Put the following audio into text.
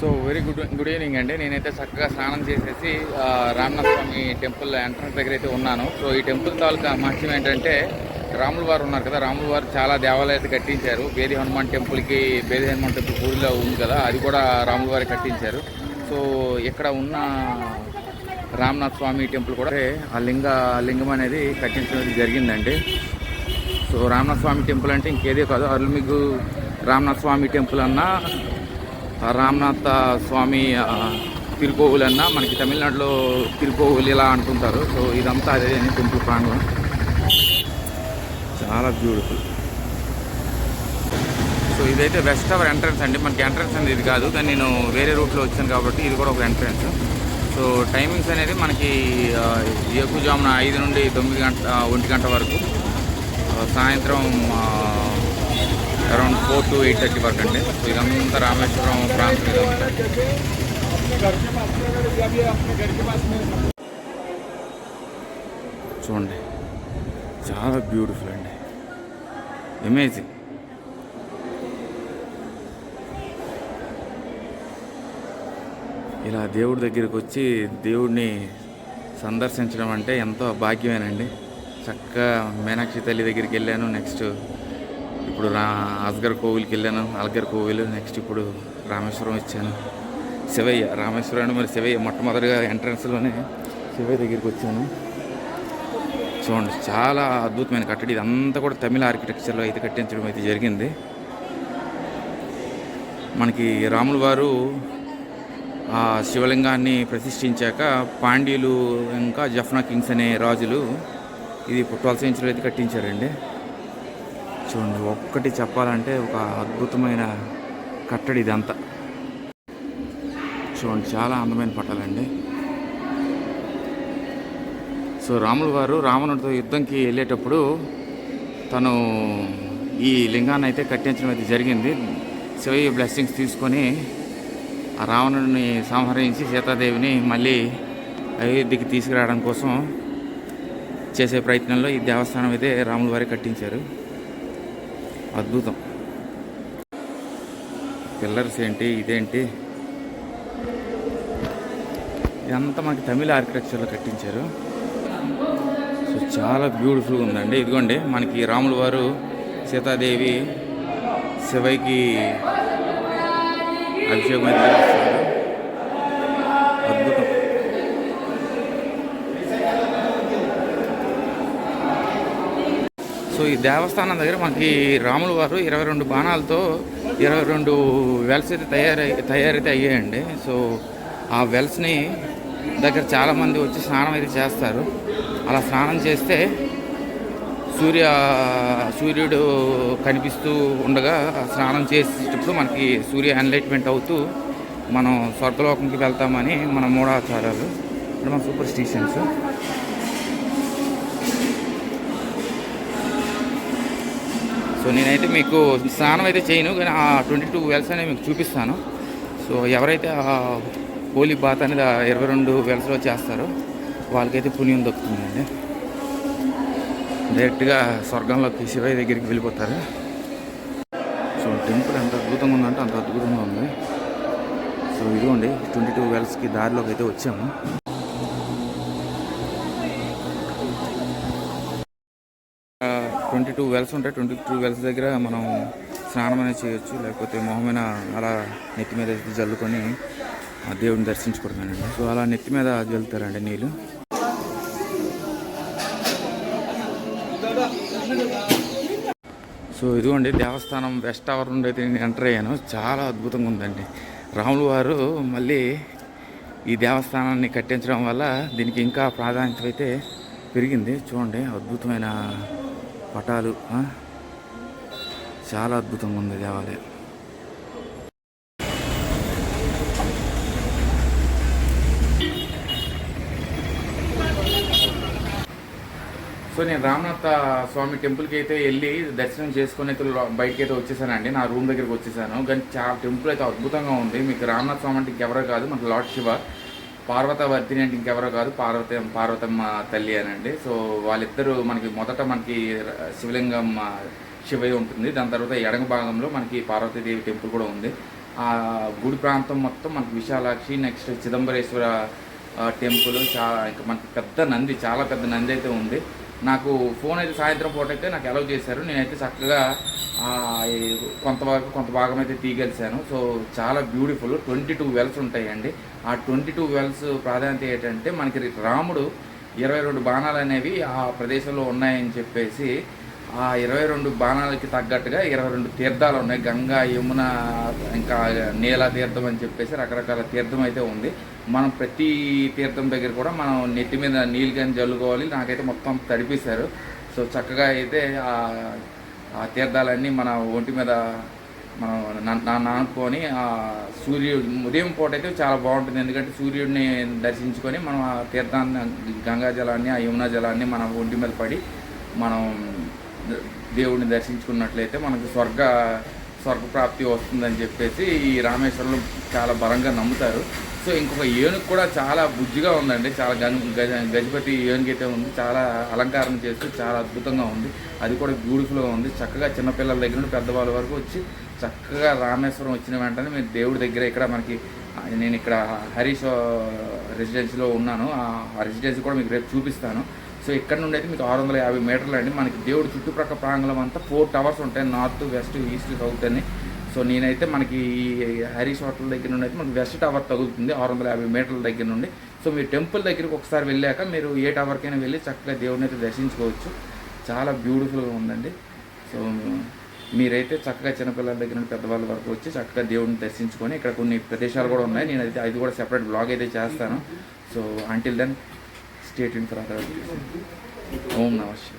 So very good good evening అండి. నేనైతే చక్కగా స్నానం చేసేసి రామనాథ స్వామి టెంపుల్ ఎంట్రన్స్ దగ్గర అయితే ఉన్నాను. సో ఈ టెంపుల్ తాలూకా మహత్యం ఏంటంటే రాముల వారు ఉన్నారు కదా రాముల వారు చాలా దేవాలయాలు కట్టించారు. బేది హనుమాన్ టెంపుల్కి బేది హనుమాన్ టెంపుల్ పూరిలో ఉంది కదా అది కూడా రాముల వారు కట్టించారు. సో ఇక్కడ ఉన్న రామనాథ్ స్వామి టెంపుల్ కూడా ఆ లింగ లింగం అనేది కట్టించడం జరిగిందండి. సో రామనాథ స్వామి టెంపుల్ అంటే ఇంకేదే కాదు అరుల్మిగు రామనాథ స్వామి టెంపుల్ అన్నా ఆ రామనాథ స్వామి తిరుకోవులు అన్నా మనకి తమిళనాడులో తిరుకోవులు ఇలా అంటుంటారు. సో ఇదంతా అదే టెంపుల్ ప్రాంగణం. చాలా బ్యూటిఫుల్. సో ఇదైతే వెస్ట్ అవర్ ఎంట్రన్స్ అండి. మనకి ఎంట్రన్స్ అనేది ఇది కాదు కానీ నేను వేరే రూట్లో వచ్చాను కాబట్టి ఇది కూడా ఒక ఎంట్రన్స్. సో టైమింగ్స్ అనేది మనకి ఎక్కువ జామున ఐదు నుండి తొమ్మిది గంట ఒంటి గంట వరకు సాయంత్రం around four to eight thirty వరకు అండి. ఇదంతా రామేశ్వరం ప్రాంతం చూడండి. చాలా బ్యూటిఫుల్ అండి. అమేజింగ్ ఇలా దేవుడి దగ్గరికి వచ్చి దేవుడిని సందర్శించడం అంటే ఎంతో భాగ్యమేనండి. చక్కగా మీనాక్షి తల్లి దగ్గరికి వెళ్ళాను. నెక్స్ట్ ఇప్పుడు రా అస్గర్ కోవిల్కి వెళ్ళాను అల్గర్ కోవిల్ నెక్స్ట్ ఇప్పుడు రామేశ్వరం వచ్చాను. శివయ్య రామేశ్వరం మరి శివయ్య మొట్టమొదటిగా ఎంట్రన్స్లోనే శివయ్య దగ్గరికి వచ్చాను. చూడండి చాలా అద్భుతమైన కట్టడి. ఇదంతా కూడా తమిళ ఆర్కిటెక్చర్లో అయితే కట్టించడం అయితే జరిగింది. మనకి రాముల వారు ఆ శివలింగాన్ని ప్రతిష్ఠించాక పాండ్యులు ఇంకా జఫ్నా కింగ్స్ అనే రాజులు ఇది ట్వెల్త్ సెంచురీ అయితే కట్టించారండి. చూడండి ఒక్కటి చెప్పాలంటే ఒక అద్భుతమైన కట్టడి ఇదంతా. చూడండి చాలా అందమైన పట్టాలండి. సో రాములు వారు రావణుడితో యుద్ధంకి వెళ్ళేటప్పుడు తను ఈ లింగాన్ని అయితే కట్టించడం అయితే జరిగింది. శివయ్య బ్లెస్సింగ్స్ తీసుకొని ఆ రావణుడిని సంహరించి సీతాదేవిని మళ్ళీ అయోధ్యకి తీసుకురావడం కోసం చేసే ప్రయత్నంలో ఈ దేవస్థానం అయితే రాముల వారి కట్టించారు. అద్భుతం. పిల్లర్స్ ఏంటి ఇదేంటి? ఇదంతా మనకి తమిళ ఆర్కిటెక్చర్లో కట్టించారు. సో చాలా బ్యూటిఫుల్గా ఉందండి. ఇదిగోండి మనకి రాముల వారు సీతాదేవి శివయ్యకి అభిషేకం అయితే చేస్తున్నారు. అద్భుతం సో ఈ దేవస్థానం దగ్గర మనకి రాముల వారు ఇరవై రెండు బాణాలతో ఇరవై రెండు వెల్స్ అయితే తయారై తయారైతే అయ్యాయండి. సో ఆ వెల్స్ని దగ్గర చాలామంది వచ్చి స్నానం అయితే చేస్తారు. అలా స్నానం చేస్తే సూర్య సూర్యుడు కనిపిస్తూ ఉండగా స్నానం చేసేటప్పుడు మనకి సూర్య ఎన్లైట్మెంట్ అవుతూ మనం స్వర్గలోకంకి వెళ్తామని మన మూఢాచారాలు. అంటే మన సూపర్ స్టిషన్స్. సో నేనైతే మీకు స్నానం అయితే చేయను కానీ ఆ ట్వంటీ టూ వెల్స్ అనేవి మీకు చూపిస్తాను. సో ఎవరైతే ఆ హోలీ బాత్ అనేది ఆ ఇరవై రెండు వెల్స్లో చేస్తారో వాళ్ళకైతే పుణ్యం దొక్కుతుందండి. డైరెక్ట్గా స్వర్గంలోకి శివయ్య దగ్గరికి వెళ్ళిపోతారు. సో టెంపుల్ ఎంత అద్భుతంగా ఉందంటే అంత అద్భుతంగా ఉంది. సో ఇదిగోండి ట్వంటీ టూ వెల్స్కి దారిలోకి అయితే వచ్చాము. ట్వంటీ టూ వెల్స్ ఉంటాయి. ట్వంటీ టూ వెల్స్ దగ్గర మనం స్నానం అనేది చేయొచ్చు. లేకపోతే మొహమైన అలా నెత్తి మీద అయితే జల్లుకొని ఆ దేవుడిని దర్శించుకోవడమేనండి. సో అలా నెత్తి మీద జల్లుతారండి నీళ్ళు. సో ఇదిగోండి దేవస్థానం వెస్ట్ టవర్ నుండి అయితే నేను ఎంటర్ అయ్యాను. చాలా అద్భుతంగా ఉందండి. రాములు వారు మళ్ళీ ఈ దేవస్థానాన్ని కట్టించడం వల్ల దీనికి ఇంకా ప్రాధాన్యత అయితే పెరిగింది. చూడండి అద్భుతమైన పటాలు చాలా అద్భుతంగా ఉంది దేవాలయం. సో నేను రామనాథ స్వామి టెంపుల్కి అయితే వెళ్ళి దర్శనం చేసుకుని అయితే బయటకి అయితే వచ్చేసానండి నా రూమ్ దగ్గరికి వచ్చేసాను. కానీ చాలా టెంపుల్ అయితే అద్భుతంగా ఉంది. మీకు రామనాథ స్వామి అంటే ఎవరో కాదు మనకు లార్డ్ శివ. పార్వతవర్తిని అంటే ఇంకెవరో కాదు పార్వత పార్వతమ్మ తల్లి అనండి. సో వాళ్ళిద్దరూ మనకి మొదట మనకి శివలింగం శివయ్య ఉంటుంది. దాని తర్వాత ఎడమ భాగంలో మనకి పార్వతీదేవి టెంపుల్ కూడా ఉంది. ఆ గుడి ప్రాంతం మొత్తం మనకి విశాలాక్షి నెక్స్ట్ చిదంబరేశ్వర టెంపుల్ చా ఇంకా మనకి పెద్ద నంది చాలా పెద్ద నంది అయితే ఉంది. నాకు ఫోన్ అయితే సాయంత్రం పూట అయితే నాకు అలౌ చేశారు. నేనైతే చక్కగా కొంత కొంత భాగం అయితే తీగలిశాను సో చాలా బ్యూటిఫుల్ ట్వంటీ టూ వెల్స్ ఉంటాయండి. ఆ ట్వంటీ టూ వెల్స్ ప్రాధాన్యత ఏంటంటే మనకి రాముడు ఇరవై రెండు బాణాలు అనేవి ఆ ప్రదేశంలో ఉన్నాయని చెప్పేసి ఆ ఇరవై రెండు బాణాలకి తగ్గట్టుగా ఇరవై రెండు తీర్థాలు ఉన్నాయి. గంగా యమున ఇంకా నీల తీర్థం అని చెప్పేసి రకరకాల తీర్థం అయితే ఉంది. మనం ప్రతి తీర్థం దగ్గర కూడా మనం నెత్తి మీద నీళ్ళు కానీ జల్లుకోవాలి. నాకైతే మొత్తం తడిపేశారు. సో చక్కగా అయితే ఆ ఆ తీర్థాలన్నీ మన ఒంటి మీద మనం నానుకొని ఆ సూర్యుడు ఉదయం పూట అయితే చాలా బాగుంటుంది. ఎందుకంటే సూర్యుడిని దర్శించుకొని మనం ఆ తీర్థాన్ని గంగా జలాన్ని ఆ యమునా జలాన్ని మనం ఒంటి మీద పడి మనం దేవుడిని దర్శించుకున్నట్లయితే మనకు స్వర్గ స్వర్గ ప్రాప్తి వస్తుందని చెప్పేసి ఈ రామేశ్వరంలో చాలా బలంగా నమ్ముతారు. సో ఇంకొక ఏనుగు కూడా చాలా బుజ్జిగా ఉందండి. చాలా గను గజ గజపతి ఏనుగు అయితే ఉంది. చాలా అలంకారం చేస్తూ చాలా అద్భుతంగా ఉంది. అది కూడా బ్యూటిఫుల్గా ఉంది. చక్కగా చిన్నపిల్లల దగ్గర నుండి పెద్దవాళ్ళ వరకు వచ్చి చక్కగా రామేశ్వరం వచ్చిన వెంటనే మీరు దేవుడి దగ్గర ఇక్కడ మనకి నేను ఇక్కడ హరీష్ రెసిడెన్సీలో ఉన్నాను. ఆ రెసిడెన్సీ కూడా మీకు రేపు చూపిస్తాను. సో ఇక్కడ నుండి అయితే మీకు ఆరు వందల యాభై మీటర్లు అండి. మనకి దేవుడు చుట్టుప్రక్కల ప్రాంగణం అంతా ఫోర్ టవర్స్ ఉంటాయి. నార్త్ వెస్ట్ ఈస్ట్ సౌత్ అని. సో నేనైతే మనకి ఈ హరీష్ హోటల్ దగ్గర నుండి అయితే మనకి వెస్ట్ టవర్ తగులుతుంది ఆరు వందల యాభై మీటర్ల దగ్గర నుండి. సో మీరు టెంపుల్ దగ్గరికి ఒకసారి వెళ్ళాక మీరు ఏ టవర్కైనా వెళ్ళి చక్కగా దేవుడిని అయితే దర్శించుకోవచ్చు. చాలా బ్యూటిఫుల్గా ఉందండి. సో మీరైతే చక్కగా చిన్నపిల్లల దగ్గర నుండి పెద్దవాళ్ళ వరకు వచ్చి చక్కగా దేవుడిని దర్శించుకొని ఇక్కడ కొన్ని ప్రదేశాలు కూడా ఉన్నాయి. నేను అయితే అది కూడా సెపరేట్ బ్లాగ్ అయితే చేస్తాను. So until then state in for other ఓం నమస్తే